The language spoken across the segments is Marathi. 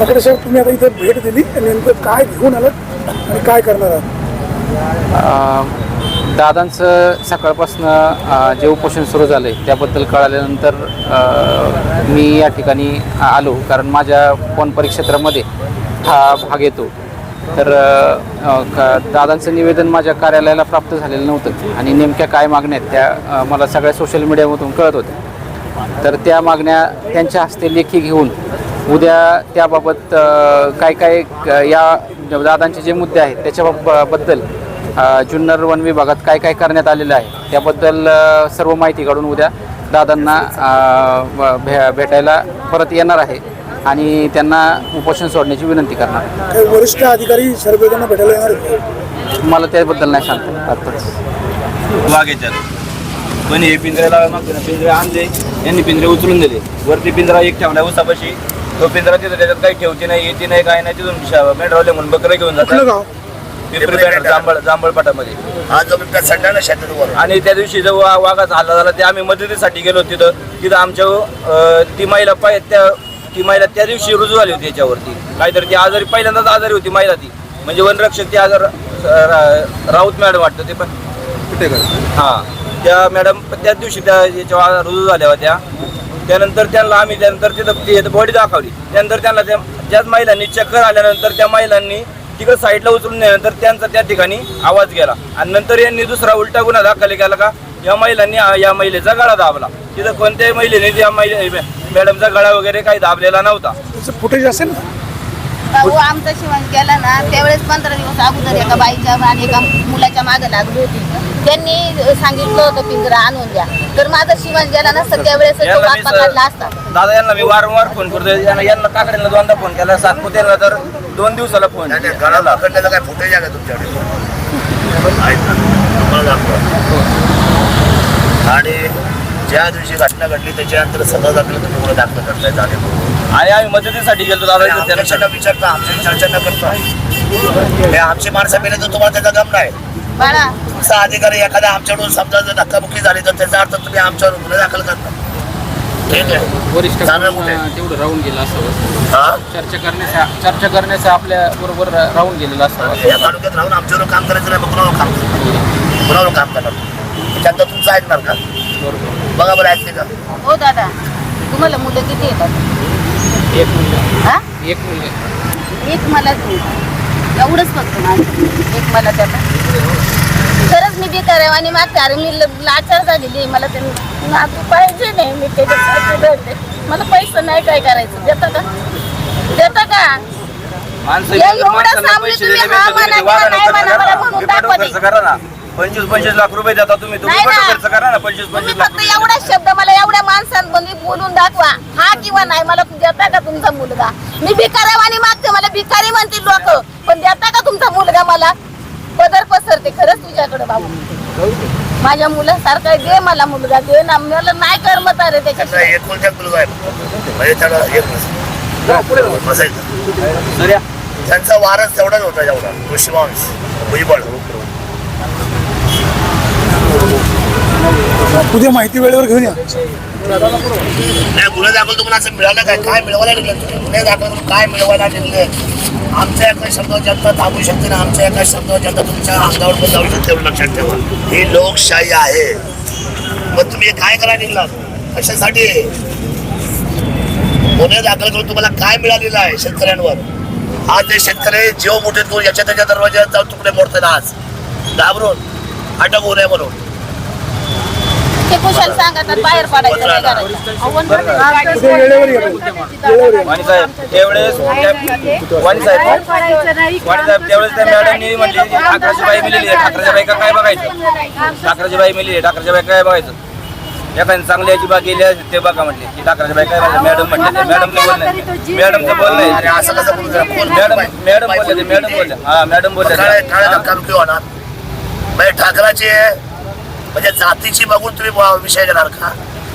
ठाकरे साहेब तुम्ही आता इथे भेट दिली नेमकं काय घेऊन आलात आणि काय करणार आहात? दादांचं सकाळपासनं जे उपोषण सुरू झालं आहे त्याबद्दल कळाल्यानंतर मी या ठिकाणी आलो. कारण माझ्या फोन परिक्षेत्रामध्ये हा भाग येतो. तर दादांचं निवेदन माझ्या कार्यालयाला प्राप्त झालेलं नव्हतं. आणि नेमक्या काय मागण्या आहेत त्या मला सगळ्या सोशल मीडियामधून कळत होत्या. तर त्या मागण्या त्यांच्या हस्ते लेखी घेऊन उद्या त्याबाबत काय काय या दादांचे जे मुद्दे आहेत त्याच्याबद्दल अ, जुन्नर वन विभागात काय काय करण्यात आलेलं आहे त्याबद्दल सर्व माहिती काढून उद्या दादांना भे भेटायला परत येणार आहे आणि त्यांना उपोषण सोडण्याची विनंती करणार. वरिष्ठ अधिकारी सर्वेदांना भेटायला येणार मला त्याबद्दल नाही सांगता आत्ताच पण हे पिंजऱ्याला मागते ना. पिंजरे आणले यांनी पिंजरे उचलून दिले. वरती पिंजरा एक ठेवला उसापाशी. तो पिंजरा तिथं त्याच्यात काही ठेवते नाही येते नाही काय नाही तिथून मेंढरावले म्हणून बकरं घेऊन जातात. गाव? पिंपरी बॅनर जांभळ जांभळपाटामध्ये हा जो बिबट्या संडाला शेतात वर आणि त्या दिवशी जो वा- वाघाचा हल्ला झाला ते आम्ही मदतीसाठी गेलो तिथं. तिथं आमच्या अं, ती महिला पाय त्या ती महिला त्या दिवशी रुजू झाली होती याच्यावरती. काहीतरी ती आजारी पहिल्यांदाच आजारी होती महिला ती. म्हणजे वनरक्षक ती आजार रा- राऊत मॅडम वाटतं ते पण. हां. त्या मॅडम त्याच दिवशी त्या याच्यावर रुजू झाल्या होत्या त्यानंतर त्यांना आम्ही त्यानंतर तिथं ती बॉडी दाखवली. त्यानंतर त्यांना त्या ज्याच महिलांनी चक्कर आल्यानंतर त्या महिलांनी तिकडे साईडला उचलून नेल्यानंतर त्यांचा त्या ठिकाणी आवाज गेला. आणि नंतर यांनी दुसरा उलटा गुन्हा दाखल केला का या महिलांनी या महिलेचा गळा दाबला. तिथं कोणत्याही महिलेने त्या महिले मॅडमचा गळा वगैरे काही दाबलेला नव्हता. त्याचं फुटेज असेल ना? भाऊ आमचा शिवण गेला ना त्यावेळेस पंधरा दिवस अगोदर एका बाईच्या आणि एका मुलाच्या मागे लागली होती. त्यांनी सांगितलं होतं पिंजरा आणून द्या. तर माझा शिवण गेला नसतं त्यावेळेस तो यांना वाट मी पकडला स- असता. दादा यांना मी वारंवार फोन करतो यांना यांना काकड्यांना दोनदा फोन केला. सातपुतेला तर दोन दिवसाला फोन नाही, नाही, काय फुटेज आहे का तुमच्याकडे? आहेत ना? मला दाखवा. आणि ज्या दिवशी घटना घडली त्याच्यानंतर सदर दाखल तुम्ही गुन्हा दाखल करताय जाणे आणि आम्ही मदतीसाठी गेलो दादा इथं त्यांना. विचारता आमच्याशी चर्चा न करता. हे आमची माणसं मेले तर तुम्हाला त्याचा गम नाही अधिकारी एखादा आमच्याकडून समजा जर धक्काबुक्की झाली तर त्याचा अर्थ तुम्ही आमच्यावर गुन्हे दाखल करता. ठीक आहे. वरिष्ठ चांगलं कुठे? तेवढं राहून गेलं असावं हा? चर्चा करण्याचा चर्चा करण्याचा आपल्या बरोबर राहून गेलेलं असावं या तालुक्यात राहून आमच्यावर काम करायचं नाही मग कुणावर काम करणार? कुणावर काम करणार? तुमचं ऐकणार का? बरोबर. बघा बरं ऐकते का? हो दादा. तुम्हाला मुलं किती येतात एक मुलगा. हा? एक मुलगा. एक मला तू एवढंच फक्त माझं. एक मला त्याचा खरंच मी बेकार आहे आणि मागते अरे मी ल- लाचार झालेली आहे. मला ते नातू पाहिजे नाही. मी त्याच्यासाठी रडते मला पैसे नाही काय करायचं. देता का? देता का? माणसं या इकडे एवढं माणसांना सामने पैसे तुम्ही देण्यापेक्षा हा तुम्ही ते म्हणा, वाहनं नाही म्हणा, मला ना. म्हणून पेट्रोल दाखवा खर्च करा ना. पंचवीस पंचवीस लाख रुपये देता तुम्ही. तुम्ही नाही पेट्रोल ना. खर्च करा ना पंचवीस तुम्ही पंचवीस लाख फक्त रुपये. एवढा शब्द मला एवढ्या माणसांमध्ये बोलून दाखवा. हा किंवा नाही मला देता का तुमचा मुलगा? मी भिकाऱ्यावानी मागते मला भिकारी का तुमचा मुलगा मला? पदर पसरते खरंच तुझ्याकडे बाबू. माझ्या मुलासारखा दे मला मुलगा दे ना. मला नाही करमत अरे त्याचा त्याच्या एक कोणत्या मुलगा आहे म्हणजे त्याला एक बस- बसायचं. त्यांचा वारस तेवढाच होता जेवढा. ऋषिवंश भुजबळ उद्या माहिती वेळेवर घेऊन या. नाही गुन्हे दाखल तुम्हाला असं मिळालं काय? काय मिळवायला निघलं तुम्ही गुन्हे दाखल काय मिळवायला निघले आमच्या एका शब्दावर जनता थांबू शकते ना? आमच्या एका शब्दावर जनता तुमच्या अंगावर पण जाऊ शकते एवढं लक्षात ठेवा. ही लोकशाही आहे. मग तुम्ही काय करायला निघलात कशासाठी? गुन्हे दाखल करून तुम्हाला काय मिळालेलं आहे शेतकऱ्यांवर? आज ते शेतकरी जीव मोठे करून याच्या त्याच्या दरवाज्यात जाऊन तुकडे मोडतात आज. घाबरून. अटक होऊ नये म्हणून. कुशाल सांगतात? बाहेर पडायचं नाही करायचं. वाणी साहेब त्यावेळेस त्या- वाणी साहेब वाणी साहेब त्यावेळेस त्या मॅडमनी म्हणली ठाकराची बाई मिलेली आहे ठाकराच्या बाई का काय बघायचं? ठाकराची बाई मिली आहे ठाकराच्या बाई काय बघायचं? एखादी चांगली बाग गेली आहे ते बघा म्हटली की ठाकराच्या बाई काय बघायचं? मॅडम म्हटले ते मॅडमचं बोलणं आहे. मॅडमचं बोलणं आणि आहे असं कसं बोलू? शकतो? मॅडम मॅडम बोलले ते मॅडम. बोलले. हा मॅडम बोलले. काय काय धक्काबुक्की होणार. म्हणजे ठाकराची म्हणजे जातीची बघून तुम्ही विषय घेणार का?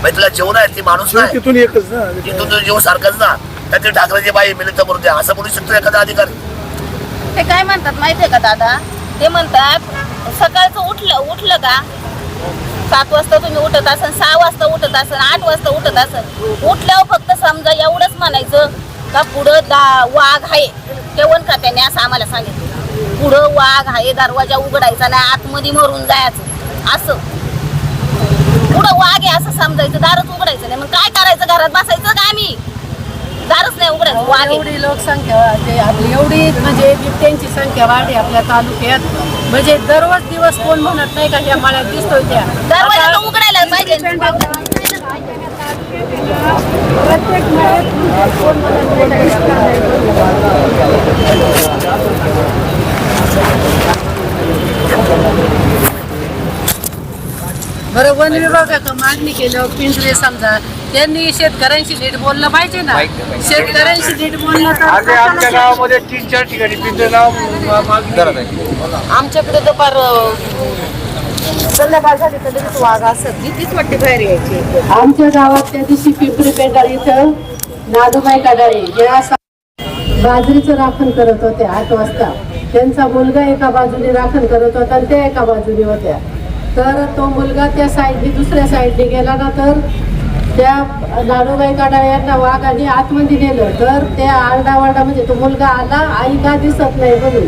म्हणजे तुला जेवण आहे ती माणूस नाही. तिथून एकच ना इथून तुझं जीव सारखंच ना. तर ती ठाकरेची बाई म्हणून द्या असं बोलू शकतो एखादा अधिकारी. ते काय म्हणतात माहितीये का दादा? ते म्हणतात सकाळचं उठलं उठलं का? सात वाजता तुम्ही उठत असन सहा वाजता उठत असन आठ वाजता उठत असन. उठल्यावर फक्त समजा एवढंच म्हणायचं का पुढं दा वाघ आहे. वन खात्याने असं आम्हाला सांगितलं. पुढं वाघ आहे दरवाजा उघडायचा नाही आतमध्ये मरून जायचं. असं. पुढं आहे असं समजायचं दारच उघडायचं नाही. मग काय करायचं घरात? बसायचं का आम्ही? दारच नाही उघडायचं आहे. एवढी लोकसंख्या वाढते. आपली एवढी म्हणजे बिबट्यांची संख्या वाढली आपल्या तालुक्यात. म्हणजे दररोज दिवस कोण म्हणत नाही का ह्या मळ्यात दिसतोय त्या. दरवाजा उघडायला पाहिजे. प्रत्येक मळ्यात कोण म्हणत नाही. बरं वन विभागाकडे मागणी केल्यावर पिंजरे समजा त्यांनी शेतकऱ्यांशी नीट बोललं पाहिजे ना? शेतकऱ्यांशी नीट बोललं आमच्या गावामध्ये तीन चार ठिकाणी पिंजरे नाव आमच्याकडे तर फार संध्याकाळ झाली तर लगेच वाघ असत भीतीच वाटते बाहेर यायची. आमच्या गावात त्या दिवशी पिंपरी पेंडाळ इथं नादूबाई काडाळे या सा- बाजरीचं राखण करत होते आठ वाजता. त्यांचा मुलगा एका बाजूने राखण करत होता आणि त्या एका बाजूने होत्या. तर तो मुलगा त्या साईडने दुसऱ्या साईडने गेला ना तर त्या नानूबाई काडाळे यांना आणि आतमध्ये नेलं. तर त्या आरडावारडा म्हणजे तो मुलगा आला आई का दिसत नाही म्हणून.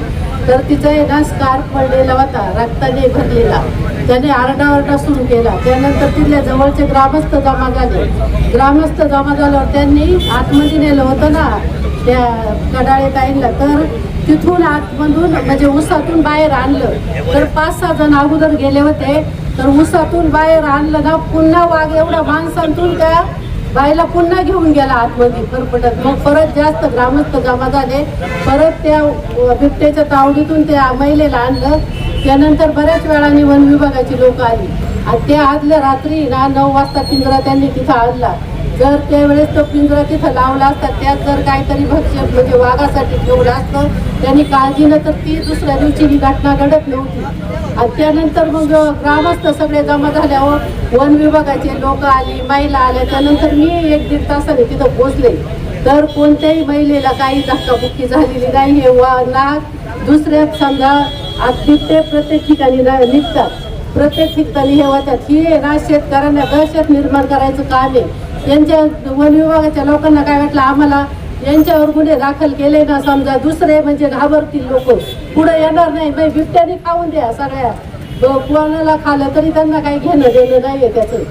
तर तिचा आहे ना स्कार्फ पडलेला होता रक्ताने भरलेला. त्याने आरडाओरडा सुरू केला. त्यानंतर तिथल्या जवळचे ग्रामस्थ जमा झाले. ग्रामस्थ जमा झाल्यावर त्यांनी आतमध्ये नेलं होतं ना त्या कडाळे ताईंना तर तिथून आतमधून म्हणजे उसातून बाहेर आणलं. तर पाच सहा जण अगोदर गेले होते. तर उसातून बाहेर आणलं ना पुन्हा वाघ एवढा माणसांतून त्या बाईला पुन्हा घेऊन गेला आतमध्ये फरफटत. मग परत जास्त ग्रामस्थ जमा झाले. परत त्या बिबट्याच्या तावडीतून त्या महिलेला आणलं. त्यानंतर बऱ्याच वेळाने वन विभागाची लोक आली. आणि त्या आदल्या रात्री ना नऊ वाजता पिंजरा त्यांनी तिथं आणला. जर त्यावेळेस तो पिंजरा तिथं लावला असता त्यात जर काहीतरी भक्ष्य म्हणजे वाघासाठी ठेवलं असतं त्यांनी काळजीनं तर ती दुसऱ्या दिवशी ही घटना घडत नव्हती. आणि त्यानंतर मग ग्रामस्थ सगळे जमा झाल्यावर वन विभागाचे लोक आली महिला आल्या त्यानंतर मी एक दीड तासाने तिथं पोचले तर कोणत्याही महिलेला काही धक्काबुक्की झालेली नाही हे वा नाग दुसऱ्यात समजा आज ते प्रत्येक ठिकाणी निघतात. प्रत्येक ठिकाणी हे होतात ही ना शेतकऱ्यांना दहशत निर्माण करायचं काम आहे. यांच्या वन विभागाच्या लोकांना काय वाटलं? आम्हाला यांच्यावर गुन्हे दाखल केले ना समजा दुसरे म्हणजे घाबरतील लोक. पुढे येणार नाही म्हणजे बिबट्याने खाऊन द्या सगळ्या. कोणाला खाल्लं तरी त्यांना काही घेणं देणं नाहीये त्याचं.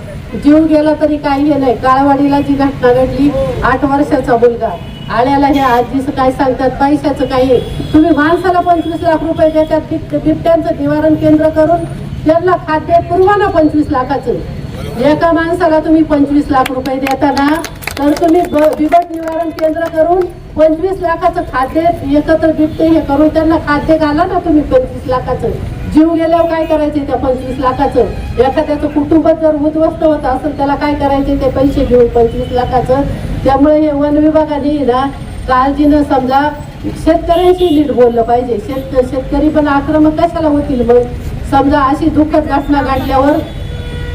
जीव गेला तरी काही हे नाही. काळवाडीला जी घटना घडली आठ वर्षाचा मुलगा. आळ्याला हे आजीचं काय सांगतात? पैशाचं काही. आहे. तुम्ही माणसाला पंचवीस लाख रुपये त्याच्यात बिबट्यांचं निवारण केंद्र करून त्यांना खाद्य पुरवा ना पंचवीस लाखाचं. एका माणसाला तुम्ही पंचवीस लाख रुपये देता ना तर तुम्ही बिबट निवारण केंद्र करून पंचवीस लाखाचं खाद्य एकत्र बिबटे हे करून त्यांना खाद्य घाला ना तुम्ही पंचवीस लाखाचं. जीव गेल्यावर काय करायचे त्या पंचवीस लाखाचं? एखाद्याचं कुटुंब जर उद्ध्वस्त होत असेल त्याला काय करायचे ते पैसे घेऊन पंचवीस लाखाचं? त्यामुळे हे वन विभागाने ना काळजीनं समजा शेतकऱ्यांशी नीट बोललं पाहिजे. शेत शेतकरी पण आक्रमक कशाला होतील मग? समजा अशी दुःखद घटना घडल्यावर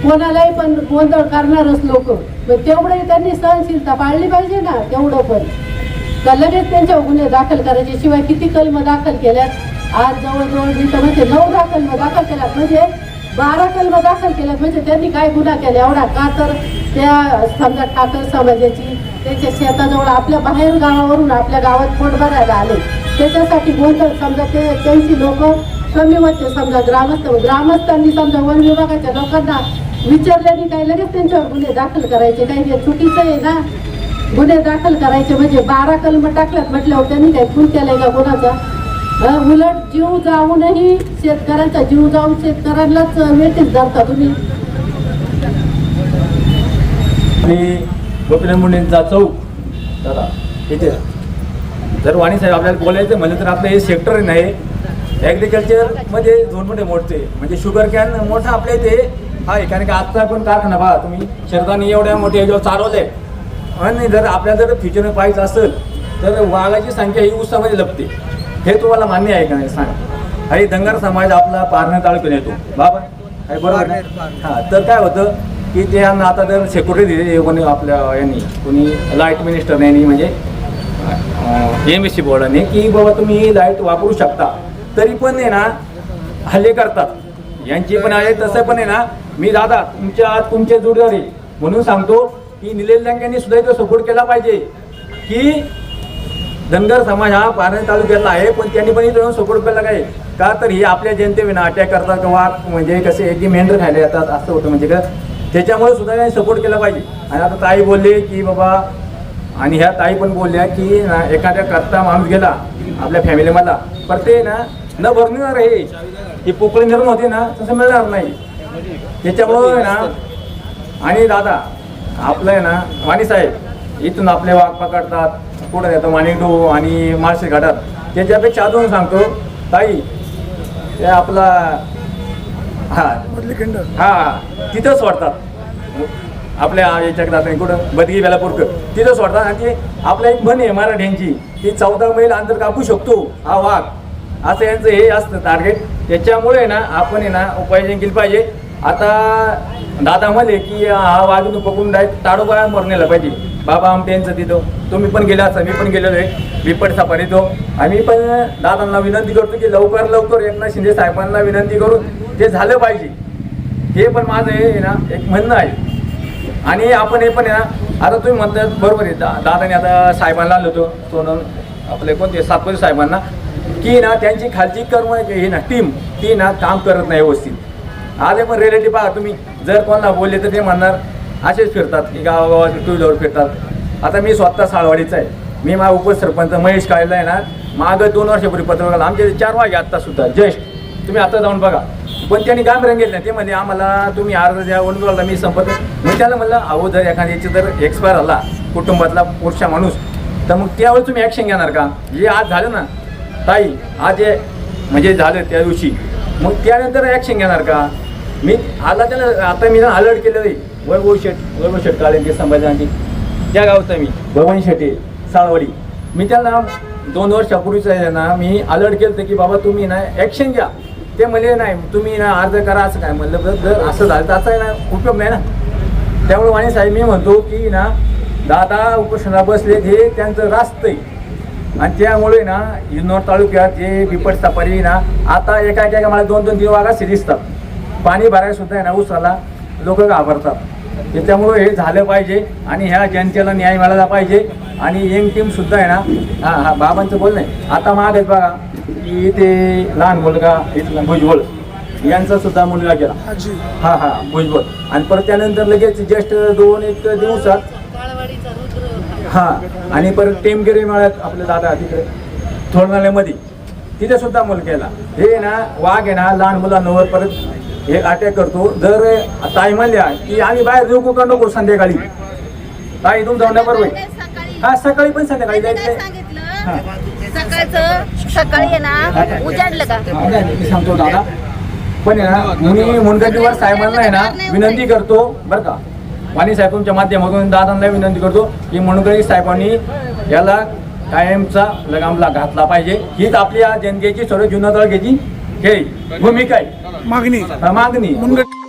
कोणालाही पण गोंधळ करणारच लोक. मग तेवढंही त्यांनी सहनशीलता पाळली पाहिजे ना तेवढं पण. का लगेच त्यांच्या गुन्हे दाखल करायचे शिवाय किती कलम दाखल केल्यात? आज जवळजवळ मी तर म्हणजे नऊ कलम दाखल केल्यात. म्हणजे बारा कलम दाखल केल्यात. म्हणजे त्यांनी काय गुन्हा केला एवढा? का तर त्या समजा ठाकर समाजाची त्यांच्या शेताजवळ आपल्या बाहेर गावावरून आपल्या गावात पोट भरायला आले. त्याच्यासाठी गोंधळ समजा ते त्यांची लोक कमी होते. समजा ग्रामस्थ ग्रामस्थांनी समजा वन विभागाच्या लोकांना विचारल्याने काही लगेच त्यांच्यावर गुन्हे दाखल करायचे. काही हे चुकीचं आहे ना गुन्हे दाखल करायचे म्हणजे बारा कलम टाकल्यात म्हटल्यावर त्यांनी काही खून केलाय का कोणाचा? उलट जीव जाऊनही शेतकऱ्यांचा जीव जाऊन शेतकऱ्यांनाच वेटीस धरता तुम्ही. मी गोपीनाथ मुंडेंचा चौक दादा इथे. जर वाणी साहेब आपल्याला बोलायचं म्हणलं तर आपलं हे सेक्टर नाही ॲग्रिकल्चरमध्ये दोन मोठे मोठे म्हणजे शुगर कॅन मोठा आपल्या इथे आहे कारण की आजचा पण कारखाना बघा तुम्ही शरदानी एवढ्या मोठे याच्यावर चालवलंय. आणि जर आपल्याला जर फ्युचर पाहिजे असेल तर वाघाची संख्या ही उसामध्ये लपते. हे तुम्हाला मान्य आहे का नाही सांग. आणि दंगार समाज आपला पारणा तालुक्यात येतो. बाबा आहे बरोबर? हां तर काय होतं की ते यांना आता जर सेक्युरिटी दिली कोणी आपल्या यांनी कोणी लाइट मिनिस्टर यांनी म्हणजे एम एस सी बोर्डाने की बाबा तुम्ही लाइट वापरू शकता. तरी पण आहे ना हल्ले करतात. यांची पण आहे तसं पण आहे ना मी दादा तुमच्या आत तुमचे जोडदारी म्हणून सांगतो की निलेश लंकेंनी सुद्धा इथं सपोर्ट केला पाहिजे. की धनगर समाज हा पारणे तालुक्यातला आहे पण त्यांनी पण इथं सपोर्ट केला काय का तर हे आपल्या जनतेविना अटॅक करतात किंवा म्हणजे कसे एक मेंढर खायला येतात असं होतं म्हणजे का? त्याच्यामुळे सुद्धा त्यांनी सपोर्ट केला पाहिजे. आणि आता ताई बोलले की बाबा आणि ह्या ताई पण बोलल्या की ना एखाद्या करता माणूस गेला आपल्या फॅमिलीमधला पर ते ना न भरणार हे ही पोकळी निर्माण होती ना तसं मिळणार नाही. त्याच्यामुळं ना आणि दादा आपलं आहे ना वाणी साहेब इथून आपले वाघ पकडतात पुढे येतो माणिकडू आणि माळशे घाटात. त्याच्यापेक्षा अजून सांगतो ताई ते आपला हा मधली खिंड. हा तिथं सोडतात. आपल्या याच्याकडे कुठं? बदगी बेलापूरकर. तिथं सोडतात. आणि ते आपला एक म्हण आहे मराठ्यांची की चौदा मैल अंतर कापू शकतो हा वाघ. असं यांचं हे असतं टार्गेट त्याच्यामुळे ना आपण आहे ना उपाययोजना केली पाहिजे. आता दादा म्हणले की हा वाघ तू पकडून डायरेक्ट ताडोबा मरण्याला पाहिजे. बाबा आमट्यांचं तिथं. तुम्ही पण गेला असा मी पण गेलेलो आहे. बिपट सापारी तो आम्ही पण दादांना विनंती करतो की लवकर लवकर एकनाथ शिंदे साहेबांना विनंती करून ते झालं पाहिजे हे पण माझं हे ना एक म्हणणं आहे. आणि आपण हे पण आहे ना आता तुम्ही म्हणतात बरोबर आहे. दा दादाने आता साहेबांना आलो होतो सोनं आपले कोणते सातपती साहेबांना की ना त्यांची खालची कर्म हे ना टीम ती ना काम करत नाही व्यवस्थित. आले पण रिलेटिव्ह पहा तुम्ही जर कोणाला बोलले तर ते म्हणणार असेच फिरतात की गावागावात टू व्हीलर फिरतात. आता मी स्वतः साळवाडीचा आहे. मी माझा उपसरपंच महेश काळेला आहे ना मागं दोन वर्षापूर्वी पत्र आमचे चार वाजे आत्ता सुद्धा तुम्ही आता जाऊन बघा. पण त्यांनी काम रंगेल नाही ते म्हणजे आम्हाला तुम्ही अर्ज द्या वनगोला मी संपत मी त्याला म्हणलं अहो जर एखाद्याची जर एक्सपायर आला कुटुंबातला पुरुषा माणूस तर मग त्यावेळी तुम्ही ॲक्शन घेणार का? जे आज झालं ना ताई आज जे म्हणजे झालं त्या दिवशी मग त्यानंतर ॲक्शन घेणार का? मी आला त्याला आता मी ना अलर्ट केलं आहे. वैभव शेट वैभव शेट काळे संभाजी त्या गावचा मी. भवन शेटे साळवडी. मी त्याला दोन वर्षापूर्वीच आहे ना मी अलर्ट केलं होतं की बाबा तुम्ही ना ॲक्शन घ्या. ते म्हणले नाही तुम्ही ना अर्ज करा असं काय? म्हणलं बरं, जर असं झालं तर असं आहे ना उपयोग नाही ना. त्यामुळे वाणी साहेब मी म्हणतो की ना दादा उपोषणाला बसले हे त्यांचं रास्त आहे. आणि त्यामुळे ना हिंदोर तालुक्यात जे बिपट सफारी ना आता एका एका मला दोन दोन तीन वाघा दिसतात. पाणी भरायला सुद्धा आहे ना उसाला लोक घाबरतात. त्याच्यामुळे हे झालं पाहिजे आणि ह्या जनतेला न्याय मिळाला पाहिजे. आणि यंग टीम सुद्धा आहे ना हा हा बाबांचं बोल नाही आता माग आहेत बघा की ते लहान मुलगा इथला भुजबळ यांचा सुद्धा मुलगा गेला. हा हा भुजबळ. आणि परत त्यानंतर लगेच जस्ट दोन एक दिवसात हा आणि परत टेमगिरी मिळत आपले दादा तिकडे थोडनाल्यामध्ये तिथे सुद्धा मुल केला हे ना वाघ आहे ना लहान मुलांवर परत हे अटॅक करतो. जर ताई म्हणल्या की आम्ही बाहेर जाऊ का नको संध्याकाळी? ताई तुमचा म्हणणं बरोबर हा सकाळी पण संध्याकाळी जायचं सकाळचं सकाळी आहे ना उजाडलं का? हा, नाही, मी सांगतो दादा. पण आहे ना मी मुनगंटीवर साहेबांना आहे ना विनंती करतो बरं का. वाणी साहेब तुमच्या माध्यमातून दादांना विनंती करतो की मुनगंटी साहेबांनी याला कायमचा लगामला घातला पाहिजे. हीच आपल्या जनतेची सर्व तालुक्याची हे भूमिका आहे. मागणी. मागणी.